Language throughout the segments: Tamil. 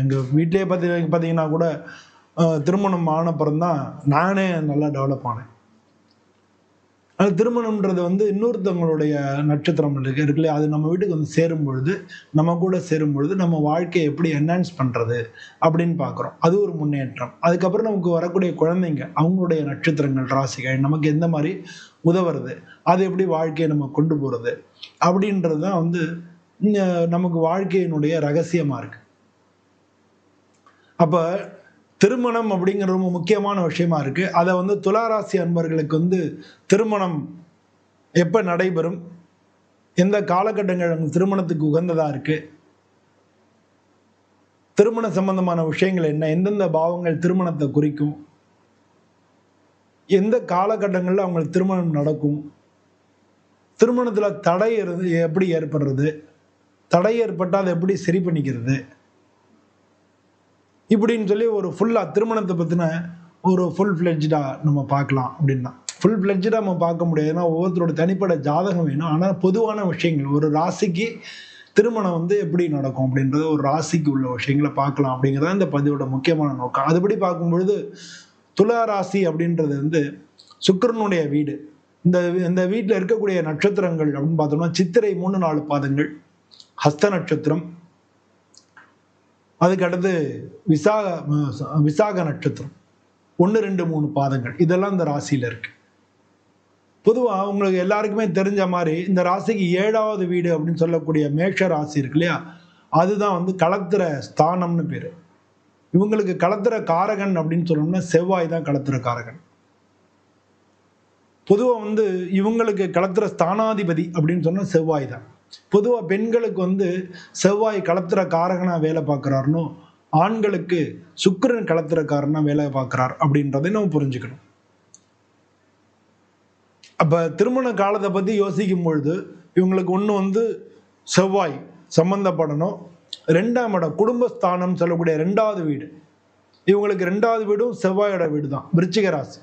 எங்கள் வீட்டிலேயே பார்த்து பார்த்தீங்கன்னா கூட திருமணம் ஆனப்புறம் தான் நானே நல்லா டெவலப் ஆனேன். அது திருமணம்ன்றது வந்து இன்னொருத்தவங்களுடைய நட்சத்திரம் இருக்கு இருக்குல்ல அது நம்ம வீட்டுக்கு வந்து சேரும் பொழுது நம்ம கூட சேரும் பொழுது நம்ம வாழ்க்கையை எப்படி என்ஹான்ஸ் பண்ணுறது அப்படின்னு பார்க்குறோம் அது ஒரு முன்னேற்றம். அதுக்கப்புறம் நமக்கு வரக்கூடிய குழந்தைங்க அவங்களுடைய நட்சத்திரங்கள் ராசிகள் நமக்கு எந்த மாதிரி உதவுறது அது எப்படி வாழ்க்கையை நம்ம கொண்டு போகிறது அப்படின்றது தான் வந்து நமக்கு வாழ்க்கையினுடைய ரகசியமாக இருக்குது அப்போ திருமணம் அப்படிங்கிற ரொம்ப முக்கியமான விஷயமா இருக்கு. அதை வந்து துளாராசி அன்பர்களுக்கு வந்து திருமணம் எப்போ நடைபெறும்? எந்த காலகட்டங்கள் திருமணத்துக்கு உகந்ததா இருக்கு? திருமண சம்பந்தமான விஷயங்கள் என்ன? எந்தெந்த பாவங்கள் திருமணத்தை குறிக்கும்? எந்த காலகட்டங்களில் அவங்களுக்கு திருமணம் நடக்கும்? திருமணத்தில் தடை எப்படி ஏற்படுறது? தடை ஏற்பட்டால் அதை எப்படி சரி பண்ணிக்கிறது? இப்படின்னு சொல்லி ஒரு ஃபுல்லாக திருமணத்தை பற்றின ஒரு ஃபுல் ஃப்ளெஜ்டாக நம்ம பார்க்கலாம் அப்படின்னா. ஃபுல் ஃப்ளெஜ்டாக நம்ம பார்க்க முடியாது. ஏன்னா ஒவ்வொருத்தரோட தனிப்பட்ட ஜாதகம் வேணும். ஆனால் பொதுவான விஷயங்கள். ஒரு ராசிக்கு திருமணம் வந்து எப்படி நடக்கும் அப்படின்றது ஒரு ராசிக்கு உள்ள விஷயங்களை பார்க்கலாம் அப்படிங்கிறது இந்த பதிவோட முக்கியமான நோக்கம். அதுபடி பார்க்கும்பொழுது துலா ராசி அப்படின்றது வந்து சுக்கரனுடைய வீடு. இந்த இந்த வீட்டில் இருக்கக்கூடிய நட்சத்திரங்கள் அப்படின்னு பார்த்தோம்னா சித்திரை மூணு நாலு பாதங்கள். ஹஸ்த நட்சத்திரம் அதுக்கு அடுத்து விசாக விசாக நட்சத்திரம். ஒன்று ரெண்டு மூணு பாதங்கள். இதெல்லாம் இந்த ராசியில் இருக்கு. பொதுவாக உங்களுக்கு எல்லாருக்குமே தெரிஞ்ச மாதிரி இந்த ராசிக்கு ஏழாவது வீடு அப்படின்னு சொல்லக்கூடிய மேஷ ராசி இருக்கு இல்லையா? அதுதான் வந்து களத்திர ஸ்தானம்னு பேர். இவங்களுக்கு களத்திர காரகன் அப்படின்னு சொல்லணும்னா செவ்வாய் தான் களத்திர காரகன். பொதுவாக வந்து இவங்களுக்கு களத்திர ஸ்தானாதிபதி அப்படின்னு சொன்னால் செவ்வாய் தான். பொதுவாக பெண்களுக்கு வந்து செவ்வாய் கலத்துற காரகனாக வேலை பார்க்குறாருனோ ஆண்களுக்கு சுக்கிரன் களத்திரக்காரனா வேலை பார்க்குறார் அப்படின்றதை நம்ம புரிஞ்சுக்கணும். அப்போ திருமண காலத்தை பற்றி யோசிக்கும் பொழுது இவங்களுக்கு ஒன்று வந்து செவ்வாய் சம்பந்தப்படணும். ரெண்டாம் இடம் குடும்பஸ்தானம் சொல்லக்கூடிய ரெண்டாவது வீடு. இவங்களுக்கு ரெண்டாவது வீடும் செவ்வாயோட வீடு தான் விருச்சிக ராசி.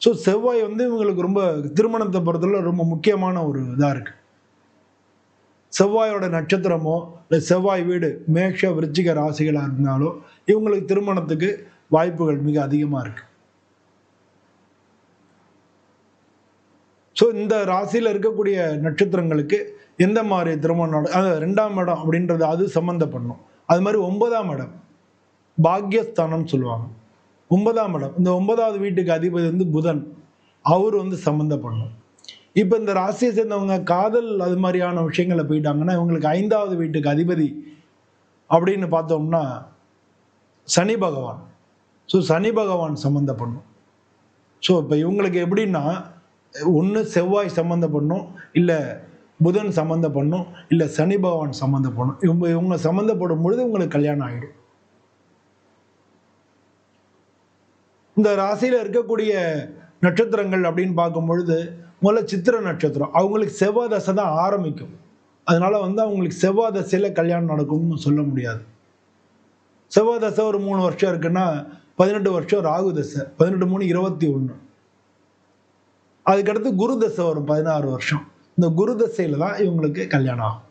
ஸோ செவ்வாய் வந்து இவங்களுக்கு ரொம்ப திருமணத்தை பொறுத்தவரை ரொம்ப முக்கியமான ஒரு இதாக இருக்குது செவ்வாயோட நட்சத்திரமோ இல்லை செவ்வாய் வீடு மேஷ விருச்சிக ராசிகளாக இருந்தாலும் இவங்களுக்கு திருமணத்துக்கு வாய்ப்புகள் மிக அதிகமாக இருக்கு. ஸோ இந்த ராசியில் இருக்கக்கூடிய நட்சத்திரங்களுக்கு எந்த மாதிரி திருமணம் அது ரெண்டாம் இடம் அப்படின்றது அது சம்மந்தப்படணும் அது மாதிரி ஒன்பதாம் இடம் பாக்யஸ்தானம் சொல்லுவாங்க. ஒன்பதாம் இடம் இந்த ஒன்பதாவது வீட்டுக்கு அதிபதி வந்து புதன். அவர் வந்து சம்மந்தப்படணும் இப்போ இந்த ராசியை சேர்ந்தவங்க காதல் அது மாதிரியான விஷயங்களை போயிட்டாங்கன்னா இவங்களுக்கு ஐந்தாவது வீட்டுக்கு அதிபதி அப்படின்னு பார்த்தோம்னா சனி பகவான். ஸோ சனி பகவான் சம்மந்தப்படணும் ஸோ இப்போ இவங்களுக்கு எப்படின்னா ஒன்று செவ்வாய் சம்மந்தப்படணும் இல்லை புதன் சம்மந்தப்படணும் இல்லை சனி பகவான் சம்மந்தப்படணும் இவங்க இவங்க சம்மந்தப்படும் பொழுது உங்களுக்கு கல்யாணம் ஆகிடும் இந்த ராசியில் இருக்கக்கூடிய நட்சத்திரங்கள் அப்படின்னு பார்க்கும் பொழுது முதல்ல சித்திர நட்சத்திரம். அவங்களுக்கு செவ்வாய் தசை தான் ஆரம்பிக்கும். அதனால வந்து அவங்களுக்கு செவ்வாய் தசையில் கல்யாணம் நடக்கும்னு சொல்ல முடியாது. செவ்வாய் தசை ஒரு மூணு வருஷம் இருக்குன்னா பதினெட்டு வருஷம் ராகு தசை பதினெட்டு மூணு இருபத்தி ஒன்று அதுக்கடுத்து குரு தசை வரும் பதினாறு வருஷம். இந்த குரு தசையில தான் இவங்களுக்கு கல்யாணம் ஆகும்.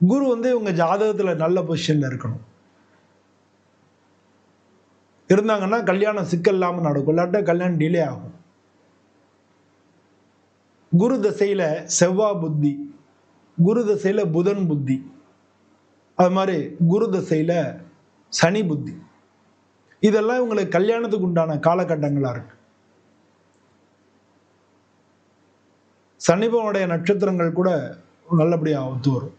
குரு வந்து இவங்க ஜாதகத்தில் நல்ல பொசிஷனில் இருக்கணும். இருந்தாங்கன்னா கல்யாணம் சிக்கல் இல்லாமல் நடக்கும். இல்லாட்ட கல்யாணம் டிலே ஆகும். குரு தசையில செவ்வாய் புத்தி குரு தசையில புதன் புத்தி அது மாதிரி குரு தசையில சனி புத்தி. இதெல்லாம் இவங்களுக்கு கல்யாணத்துக்கு உண்டான காலகட்டங்களா இருக்கு. சனிபவனுடைய நட்சத்திரங்கள் கூட நல்லபடியாக ஒத்து வரும்.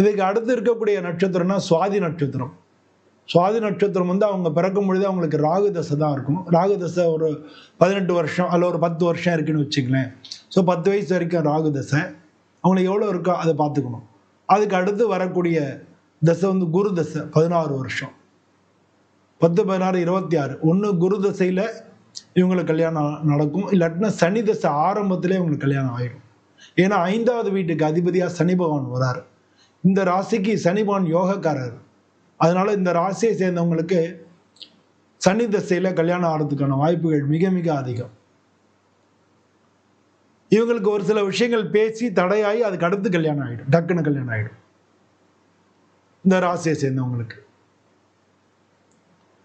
இதுக்கு அடுத்து இருக்கக்கூடிய நட்சத்திரம்னா சுவாதி நட்சத்திரம். சுவாதி நட்சத்திரம் வந்து அவங்க பிறக்கும் பொழுது அவங்களுக்கு ராகு தசை தான் இருக்கும். ராகு தசை ஒரு பதினெட்டு வருஷம் அல்ல ஒரு பத்து வருஷம் இருக்குன்னு வச்சுக்கலேன் ஸோ பத்து வயசு வரைக்கும் ராகு தசை. அவங்களுக்கு எவ்வளோ இருக்கோ அதை பார்த்துக்கணும். அதுக்கு அடுத்து வரக்கூடிய தசை வந்து குரு தசை பதினாறு வருஷம். பத்து பதினாறு இருபத்தி ஆறு. ஒன்று குரு தசையில் இவங்களுக்கு கல்யாணம் நடக்கும். இல்லாட்டினா சனி தசை ஆரம்பத்திலே இவங்களுக்கு கல்யாணம் ஆயிடும். ஏன்னா ஐந்தாவது வீட்டுக்கு அதிபதியாக சனி பகவான் வராரு. இந்த ராசிக்கு சனி பகவான் யோகக்காரர். அதனால இந்த ராசியை சேர்ந்தவங்களுக்கு சனி திசையில் கல்யாணம் ஆகிறதுக்கான வாய்ப்புகள் மிக மிக அதிகம். இவங்களுக்கு ஒரு சில விஷயங்கள் பேசி தடையாகி அதுக்கு அடுத்து கல்யாணம் ஆகிடும் டக்குன்னு கல்யாணம் ஆகிடும் இந்த ராசியை சேர்ந்தவங்களுக்கு.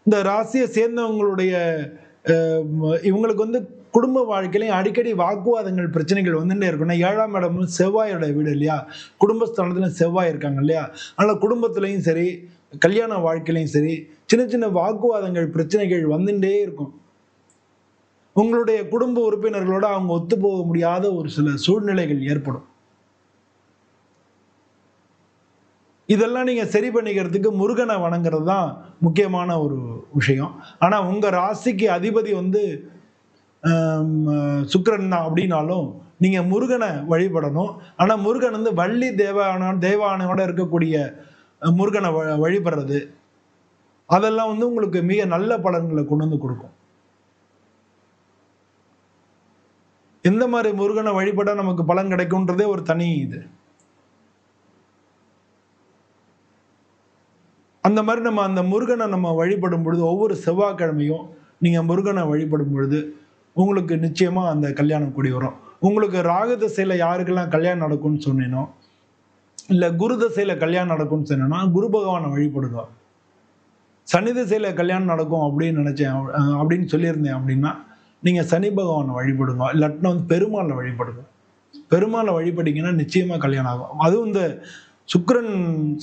இந்த ராசியை சேர்ந்தவங்களுடைய இவங்களுக்கு வந்து குடும்ப வாழ்க்கையிலையும் அடிக்கடி வாக்குவாதங்கள் பிரச்சனைகள் வந்துட்டே இருக்குன்னா ஏழாம் இடமும் செவ்வாயோட வீடு இல்லையா? குடும்பஸ்தானத்துல செவ்வாய் இருக்காங்க இல்லையா? அதனால குடும்பத்திலையும் சரி கல்யாண வாழ்க்கையிலையும் சரி சின்ன சின்ன வாக்குவாதங்கள் பிரச்சனைகள் வந்துட்டே இருக்கும். உங்களுடைய குடும்ப உறுப்பினர்களோட அவங்க ஒத்து போக முடியாத ஒரு சில சூழ்நிலைகள் ஏற்படும். இதெல்லாம் நீங்க சரி பண்ணிக்கிறதுக்கு முருகனை வணங்குறது தான் முக்கியமான ஒரு விஷயம். ஆனா உங்க ராசிக்கு அதிபதி வந்து சுக்கரன் தான் அப்படின்னாலும் நீங்கள் முருகனை வழிபடணும். ஆனால் முருகன் வந்து வள்ளி தேவான தேவானையோட இருக்கக்கூடிய முருகனை வ- வழிபடுறது. அதெல்லாம் வந்து உங்களுக்கு மிக நல்ல பலன்களை கொண்டு வந்து கொடுக்கும். எந்த மாதிரி முருகனை வழிபட நமக்கு பலன் கிடைக்கும்ன்றதே ஒரு தனி இது. அந்த மாதிரி நம்ம அந்த முருகனை நம்ம வழிபடும் பொழுது ஒவ்வொரு செவ்வாய்க்கிழமையும் நீங்கள் முருகனை வழிபடும் பொழுது உங்களுக்கு நிச்சயமா அந்த கல்யாணம் கூடி வரும். உங்களுக்கு ராகு திசையில யாருக்கெல்லாம் கல்யாணம் நடக்கும்னு சொன்னேனோ இல்ல குரு திசையில கல்யாணம் நடக்கும்னு சொன்னேன்னா குரு பகவானை வழிபடுங்க. சனி திசையில கல்யாணம் நடக்கும் அப்படின்னு நினைச்சேன். அப்படின்னு சொல்லியிருந்தேன் அப்படின்னா நீங்க சனி பகவானை வழிபடுங்க. இல்லாட்டினா வந்து பெருமாளை வழிபடுங்க. பெருமாளை வழிபட்டீங்கன்னா நிச்சயமா கல்யாணம் ஆகும். அதுவும் இந்த சுக்கரன்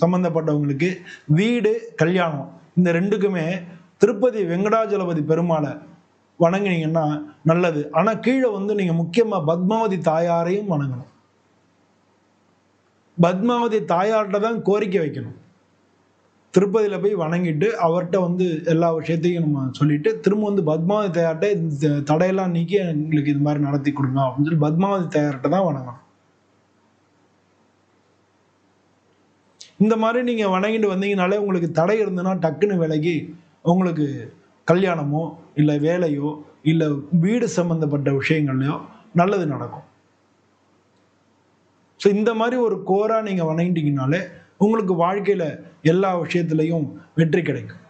சம்பந்தப்பட்டவங்களுக்கு வீடு கல்யாணம் இந்த ரெண்டுக்குமே திருப்பதி வெங்கடாஜலபதி பெருமாளை வணங்குனீங்கன்னா நல்லது. ஆனால் கீழே வந்து நீங்கள் முக்கியமாக பத்மாவதி தாயாரையும் வணங்கணும். பத்மாவதி தாயார்கிட்ட தான் கோரிக்கை வைக்கணும். திருப்பதியில் போய் வணங்கிட்டு அவர்கிட்ட வந்து எல்லா விஷயத்தையும் நம்ம சொல்லிட்டு திரும்ப வந்து பத்மாவதி தயார்கிட்ட இந்த தடையெல்லாம் நீக்கி எங்களுக்கு இது மாதிரி நடத்தி கொடுங்க அப்படின்னு சொல்லி பத்மாவதி தயார்கிட்ட தான் வணங்கணும். இந்த மாதிரி நீங்கள் வணங்கிட்டு வந்தீங்கனாலே உங்களுக்கு தடை இருந்ததுன்னா டக்குன்னு விலகி உங்களுக்கு கல்யாணமோ இல்லை வேலையோ இல்லை வீடு சம்பந்தப்பட்ட விஷயங்கள்லையோ நல்லது நடக்கும். ஸோ இந்த மாதிரி ஒரு கோராக நீங்கள் வணங்கிட்டீங்கனாலே உங்களுக்கு வாழ்க்கையில் எல்லா விஷயத்துலையும் வெற்றி கிடைக்கும்.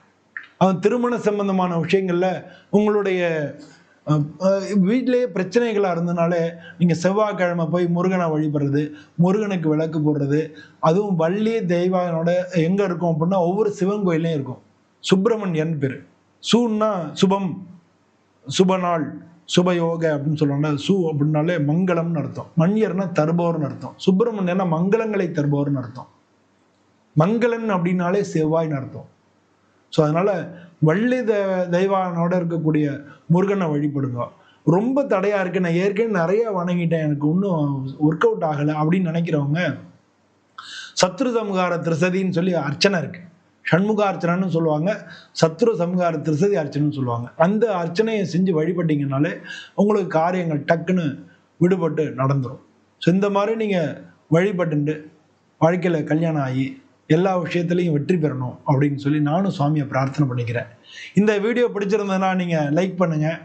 அது திருமண சம்பந்தமான விஷயங்களில் உங்களுடைய வீட்டிலேயே பிரச்சனைகளாக இருந்தனாலே நீங்கள் செவ்வாய்க்கிழமை போய் முருகனை வழிபடுறது முருகனுக்கு விளக்கு போடுறது அதுவும் வள்ளி தெய்வானோட எங்கே இருக்கும் அப்படின்னா ஒவ்வொரு சிவன் கோயிலையும் இருக்கும். சுப்பிரமணியன் பேர். சூன்னா சுபம் சுப நாள் சுபயோக அப்படின்னு சொல்லுவாங்க சு அப்படின்னாலே மங்களம்னு அர்த்தம். மண்யர்னா தருபவர்னு அர்த்தம். சுப்பிரமணியன்னா மங்களங்களை தருபவர்னு அர்த்தம். மங்களன் அப்படின்னாலே செவ்வாய்னு அர்த்தம். ஸோ அதனால வள்ளி தெ தெய்வானோட இருக்கக்கூடிய முருகனை வழிபடுங்க. ரொம்ப தடையா இருக்கு. நான் ஏற்கனவே நிறைய வணங்கிட்டேன். எனக்கு இன்னும் ஒர்க் அவுட் ஆகலை அப்படின்னு நினைக்கிறவங்க சத்ரு சம்ஹார திருசதின்னு சொல்லி அர்ச்சனை இருக்குது சண்முக அர்ச்சனைன்னு சொல்லுவாங்க சத்ரு சமுகார திருசதி அர்ச்சனைன்னு சொல்லுவாங்க. அந்த அர்ச்சனையை செஞ்சு வழிபட்டீங்கனாலே உங்களுக்கு காரியங்கள் டக்குன்னு விடுபட்டு நடந்துடும் ஸோ இந்த மாதிரி நீங்கள் வழிபட்டுண்டு வாழ்க்கையில் கல்யாணம் ஆகி எல்லா விஷயத்துலையும் வெற்றி பெறணும் அப்படின்னு சொல்லி நானும் சுவாமியை பிரார்த்தனை பண்ணிக்கிறேன். இந்த வீடியோ பிடிச்சிருந்ததுன்னா நீங்கள் லைக் பண்ணுங்கள்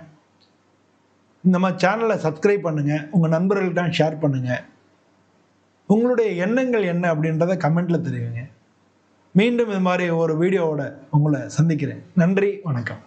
இந்த மாதிரி சேனலை சப்ஸ்கிரைப் பண்ணுங்கள் உங்கள் நண்பர்கள்ட்ட ஷேர் பண்ணுங்கள் உங்களுடைய எண்ணங்கள் என்ன அப்படின்றத கமெண்ட்டில் தெரிவிங்க. மீண்டும் இது மாதிரி ஒரு வீடியோவோட உங்களை சந்திக்கிறேன். நன்றி வணக்கம்.